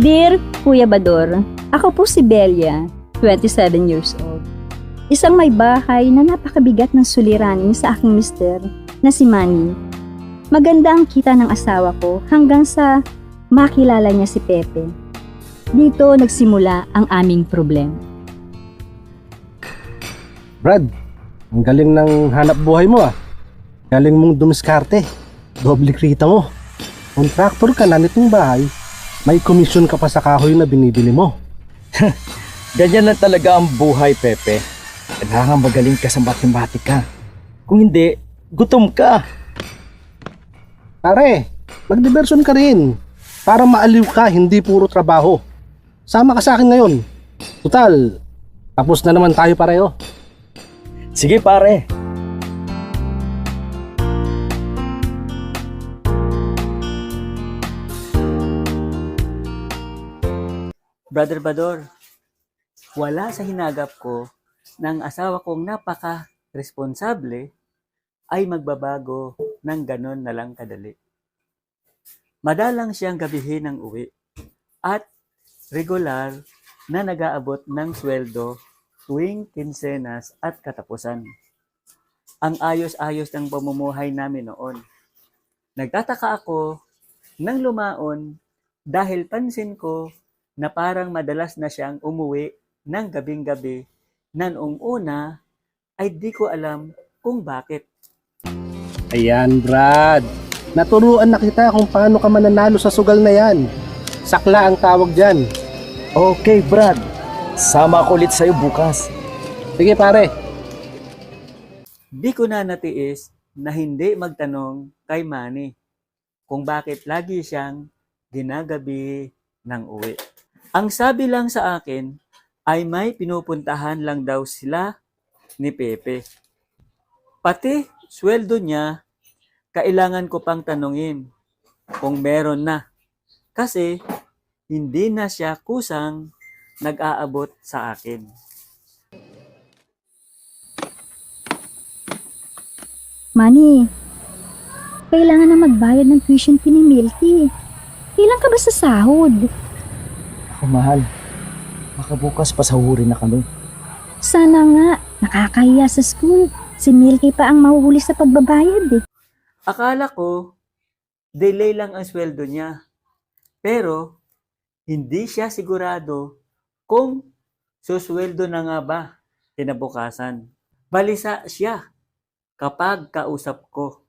Dear Kuya Bador, ako po si Belia, 27 years old. Isang may bahay na napakabigat ng suliranin sa aking mister na si Manny. Maganda ang kita ng asawa ko hanggang sa makilala niya si Pepe. Dito nagsimula ang aming problema. Brad, ang galing ng hanap buhay mo ah. Galing mong dumiskarte. Doble kita mo. Contractor ka na nitong bahay. May komisyon ka pa sa kahoy na binibili mo. Ganyan lang talaga ang buhay, Pepe. Kailangan magaling ka sa matematika. Kung hindi, gutom ka. Pare, magdiversion ka rin. Para maaliw ka, hindi puro trabaho. Sama ka sa akin ngayon. Total, tapos na naman tayo pareho. Sige, pare. Brother Bador, wala sa hinagap ko ng asawa kong napaka-responsable ay magbabago ng ganon na lang kadali. Madalang siyang gabihin ng uwi at regular na nag-aabot ng sweldo tuwing kinsenas at katapusan. Ang ayos-ayos ng pamumuhay namin noon. Nagtataka ako nang lumaon dahil pansin ko na parang madalas na siyang umuwi ng gabing-gabi na noong una ay di ko alam kung bakit. Ayan, Brad. Naturuan na kita kung paano ka mananalo sa sugal na yan. Sakla ang tawag dyan. Okay, Brad. Sama ako ulit sa'yo bukas. Sige pare, Di ko na natiis na hindi magtanong kay Manny kung bakit lagi siyang ginagabi ng uwi. Ang sabi lang sa akin ay may pinupuntahan lang daw sila ni Pepe. Pati sweldo niya, kailangan ko pang tanungin kung meron na. Kasi hindi na siya kusang nag-aabot sa akin. Manny, kailangan na magbayad ng tuition fee ni Milky. Kailan ka ba sa sahod? Ako, mahal. Baka bukas pasahurin na kami. Sana nga, nakakahiya sa school. Si Milky pa ang mahuhuli sa pagbabayad eh. Akala ko, delay lang ang sweldo niya. Pero, hindi siya sigurado kung susweldo na nga ba kinabukasan. Balisa siya kapag kausap ko.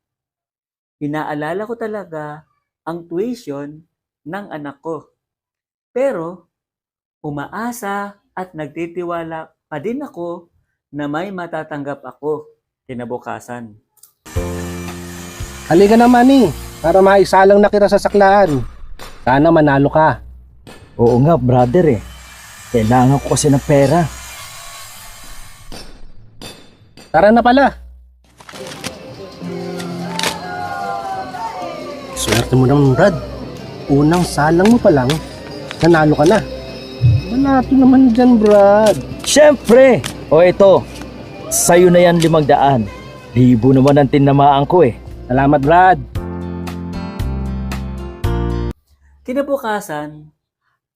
Inaalala ko talaga ang tuition ng anak ko. Pero, umaasa at nagtitiwala pa din ako na may matatanggap ako kinabukasan. halika na Manny. Para maisalang na kita sa saklaan. Sana manalo ka. Oo nga, brother eh. Kailangan ko kasi ng pera. Tara na pala. Swerte mo naman, Brad. Unang salang mo pa lang, nanalo ka na. Malapit naman dyan, Brad. Siyempre! O ito, sa'yo na yan limang daan. Libo naman ang tinamaan ko eh. Salamat, Brad. Kinabukasan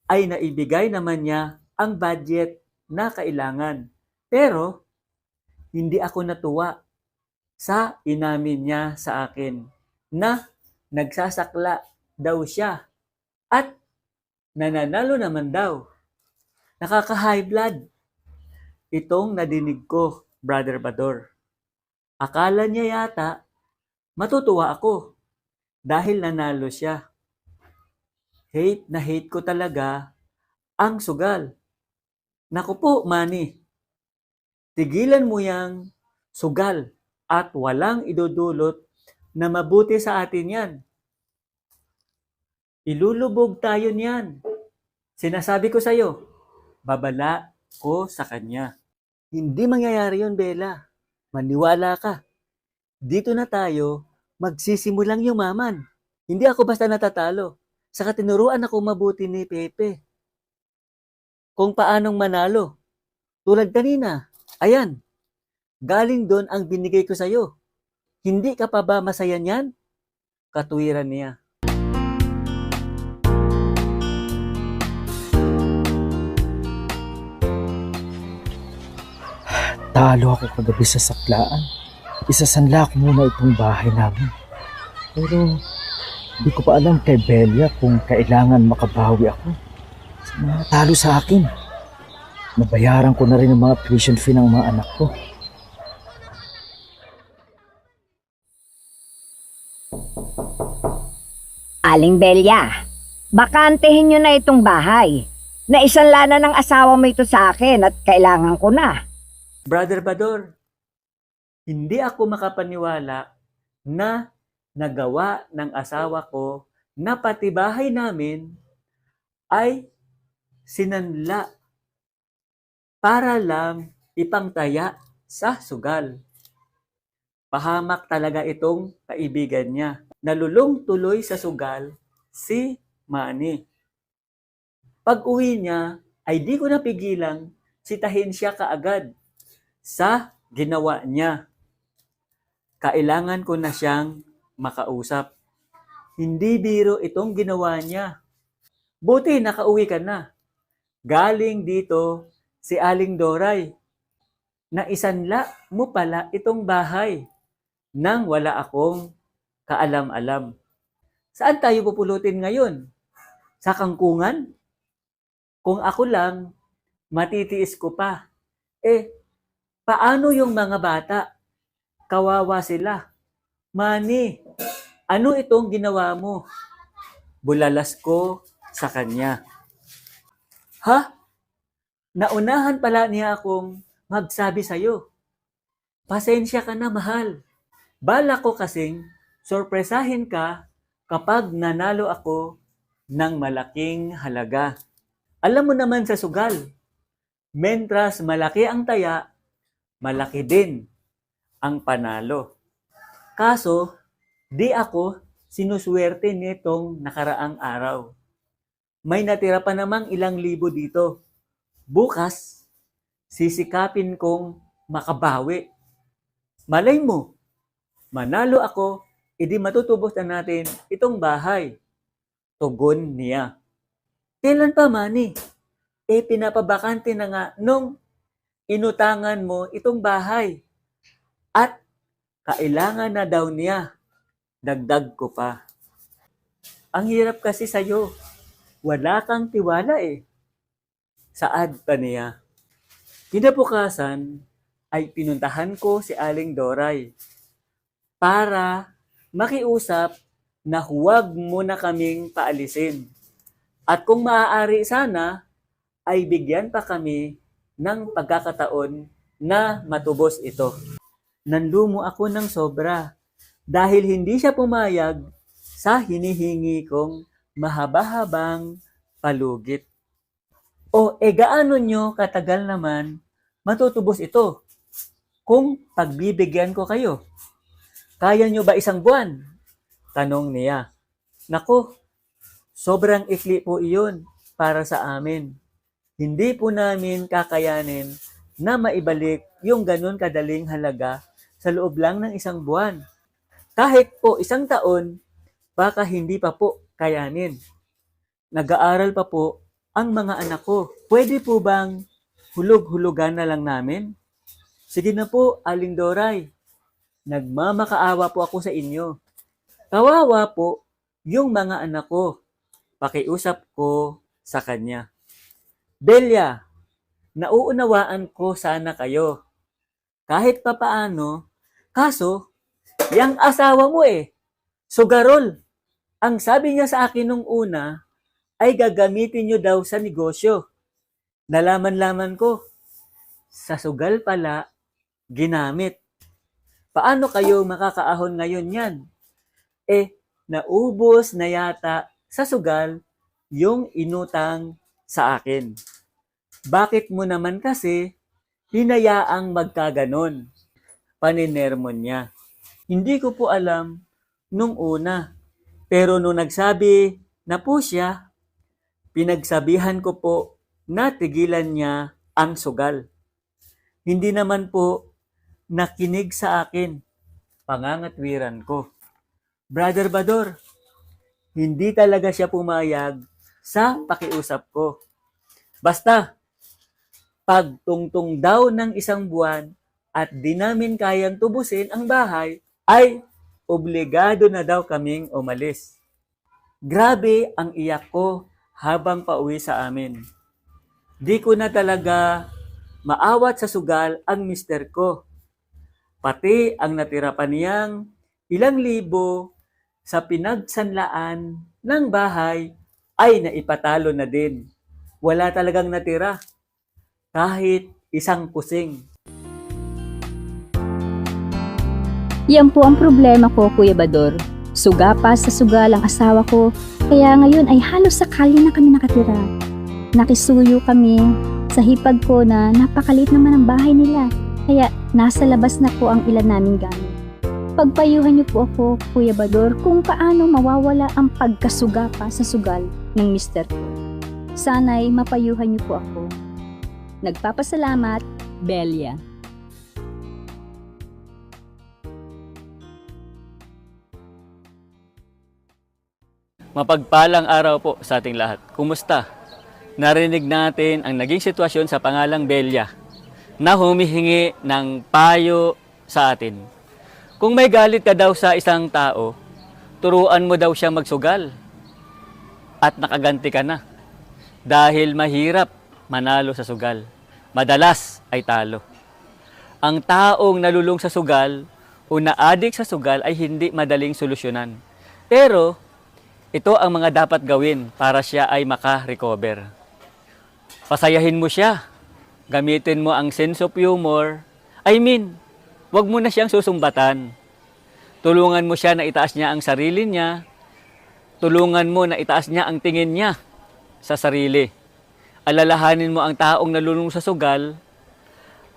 ay naibigay naman niya ang budget na kailangan. Pero hindi ako natuwa sa inamin niya sa akin na nagsasakla daw siya at nananalo naman daw. Nakaka-high blood. Itong nadinig ko, Brother Bador. Akala niya yata matutuwa ako dahil nanalo siya hate na hate ko talaga ang sugal. Naku po, Manny. Tigilan mo yang sugal at walang idudulot na mabuti sa atin yan. Ilulubog tayo niyan. Sinasabi ko sa'yo, babala ko sa kanya. Hindi mangyayari yon Bella. Maniwala ka. Dito na tayo magsisimulang yumaman. Hindi ako basta natatalo. Saka tinuruan ako mabuti ni Pepe. Kung paanong manalo. Tulad kanina. Ayan. Galing doon ang binigay ko sa'yo. Hindi ka pa ba masaya niyan? Katuwiran niya. Nadalo ako kagabi sa saklaan. Isasanla ko muna itong bahay namin. Pero hindi ko pa alam kay Belia kung kailangan makabawi ako sa mga talo sa akin. Nabayaran ko na rin ang mga tuition fee ng mga anak ko. Aling Belia, bakantehin nyo na itong bahay. Naisanla na ng asawa mo ito sa akin at kailangan ko na. Brother Bador, hindi ako makapaniwala na nagawa ng asawa ko na pati bahay namin ay sinanla para lang ipangtaya sa sugal. Pahamak talaga itong kaibigan niya. Nalulong tuloy sa sugal si Manny. Pag uwi niya, ay di ko napigilang sitahin siya kaagad sa ginawa niya. Kailangan ko na siyang makausap. Hindi biro itong ginawa niya. Buti nakauwi ka na. Galing dito si Aling Doray na isanla mo pala itong bahay nang wala akong kaalam-alam. Saan tayo pupulutin ngayon? Sa kangkungan? Kung ako lang, matitiis ko pa. Eh, paano yung mga bata? Kawawa sila. Mani, ano itong ginawa mo? Bulalas ko sa kanya. Ha? Naunahan pala niya akong magsabi sa'yo. Pasensya ka na, mahal. Bala ko kasing sorpresahin ka kapag nanalo ako ng malaking halaga. Alam mo naman sa sugal, mentras malaki ang taya, malaki din ang panalo. Kaso, di ako sinuswerte nitong nakaraang araw. May natira pa namang ilang libo dito. Bukas, sisikapin kong makabawi. Malay mo, manalo ako, edi matutubos na natin itong bahay. Tugon niya. Kailan pa, Manny? Eh, pinapabakante na nga nung inutangan mo itong bahay. At kailangan na daw niya. Dagdag ko pa. Ang hirap kasi sa'yo. Wala kang tiwala eh. Saad pa niya. Kinabukasan ay pinuntahan ko si Aling Doray para makiusap na huwag mo na kaming paalisin. At kung maaari sana, ay bigyan pa kami ng pagkakataon na matubos ito. Nanlumo ako ng sobra dahil hindi siya pumayag sa hinihingi kong mahaba-habang palugit. O e gaano nyo katagal naman matutubos ito kung pagbibigyan ko kayo? Kaya nyo ba isang buwan? Tanong niya. Nako, sobrang ikli po iyon para sa amin. Hindi po namin kakayanin na maibalik yung ganun kadaling halaga sa loob lang ng isang buwan. Kahit po isang taon, baka hindi pa po kayanin. Nag-aaral pa po ang mga anak ko. Pwede po bang hulog-hulugan na lang namin? Sige na po, Aling Doray. Nagmamakaawa po ako sa inyo. Kawawa po yung mga anak ko. Pakiusap ko sa kanya. Delia, nauunawaan ko sana kayo. Kahit papaano, kaso, yang asawa mo eh, sugarol. Ang sabi niya sa akin nung una, ay gagamitin nyo daw sa negosyo. Nalaman-laman ko, sa sugal pala, ginamit. Paano kayo makakaahon ngayon yan? Eh, naubos na yata sa sugal yung inutang sa akin. Bakit mo naman kasi hinayaang magkaganon? Paninermon niya. Hindi ko po alam nung una. Pero nung nagsabi na po siya, pinagsabihan ko po na tigilan niya ang sugal. Hindi naman po nakinig sa akin. Pangangatwiran ko. Brother Bador, hindi talaga siya pumayag sa pakiusap ko. Basta, pag tungtong daw ng isang buwan, at di namin kayang tubusin ang bahay, ay obligado na daw kaming umalis. Grabe ang iyak ko habang pauwi sa amin. Di ko na talaga maawat sa sugal ang mister ko. Pati ang natira pa niyang ilang libo sa pinagsanlaan ng bahay ay naipatalo na din. Wala talagang natira. Kahit isang kusing. Yan po ang problema ko, Kuya Bador. Suga pa sa sugal ang asawa ko, kaya ngayon ay halos sakali na kami nakatira. Nakisuyo kami sa hipag ko na napakalit naman ang bahay nila, kaya nasa labas na po ang ilan naming gamit. Pagpayuhan niyo po ako, Kuya Bador, kung paano mawawala ang pagkasuga pa sa sugal ng mister ko. Sana'y mapayuhan niyo po ako. Nagpapasalamat, Belia. Mapagpalang araw po sa ating lahat. Kumusta? Narinig natin ang naging sitwasyon sa pangalang Belia na humihingi ng payo sa atin. Kung may galit ka daw sa isang tao, turuan mo daw siya magsugal at nakaganti ka na. Dahil mahirap manalo sa sugal. Madalas ay talo. Ang taong nalulung sa sugal o naadik sa sugal ay hindi madaling solusyonan. Pero ito ang mga dapat gawin para siya ay maka-recover. Pasayahin mo siya. Gamitin mo ang sense of humor. I mean, wag mo na siyang susumbatan. Tulungan mo siya na itaas niya ang sarili niya. Tulungan mo na itaas niya ang tingin niya sa sarili. Alalahanin mo ang taong nalulung sa sugal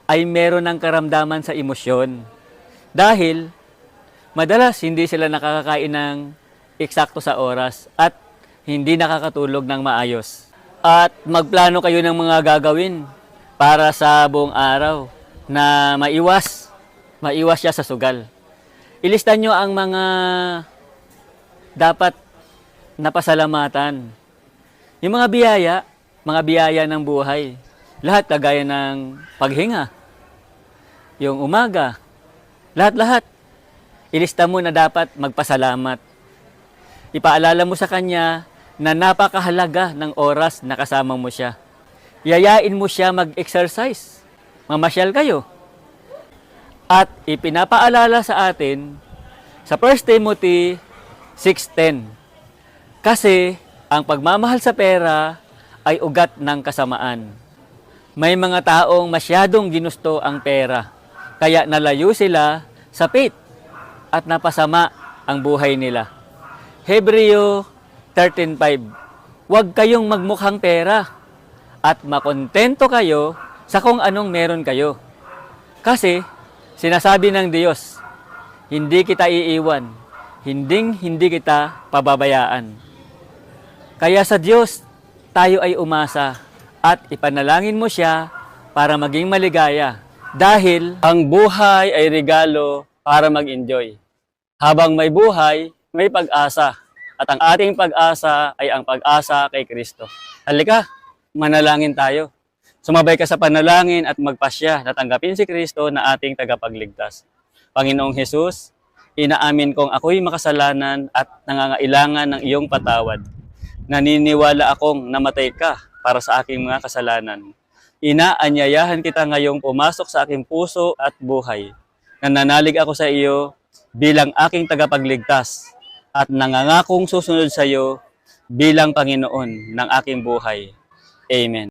ay meron ng karamdaman sa emosyon. Dahil madalas hindi sila nakakakain ng eksakto sa oras at hindi nakakatulog ng maayos. At magplano kayo ng mga gagawin para sa buong araw na maiwas, maiwas siya sa sugal. Ilista nyo ang mga dapat napasalamatan. Yung mga biyaya, mga biyaya ng buhay. Lahat kagaya ng paghinga, yung umaga, lahat-lahat. Ilista mo na dapat magpasalamat ipaalala mo sa kanya na napakahalaga ng oras na kasama mo siya. Yayain mo siya mag-exercise. Mamasyal kayo. At ipinapaalala sa atin sa 1 Timothy 6.10 Kasi ang pagmamahal sa pera ay ugat ng kasamaan. May mga taong masyadong ginusto ang pera, kaya nalayo sila sa faith at napasama ang buhay nila. Hebreo 13.5 Huwag kayong magmukhang pera at makontento kayo sa kung anong meron kayo. Kasi sinasabi ng Diyos, hindi kita iiwan, hinding hindi kita pababayaan. Kaya sa Diyos, tayo ay umasa at ipanalangin mo siya para maging maligaya. Dahil ang buhay ay regalo para mag-enjoy. Habang may buhay, may pag-asa. At ang ating pag-asa ay ang pag-asa kay Kristo. Halika, manalangin tayo. Sumabay ka sa panalangin at magpasya na tanggapin si Kristo na ating tagapagligtas. Panginoong Hesus, inaamin kong ako'y makasalanan at nangangailangan ng iyong patawad. Naniniwala akong namatay ka para sa aking mga kasalanan. Inaanyayahan kita ngayong pumasok sa aking puso at buhay. Nananalig ako sa iyo bilang aking tagapagligtas at nangangakong susunod sa iyo bilang Panginoon ng aking buhay. Amen.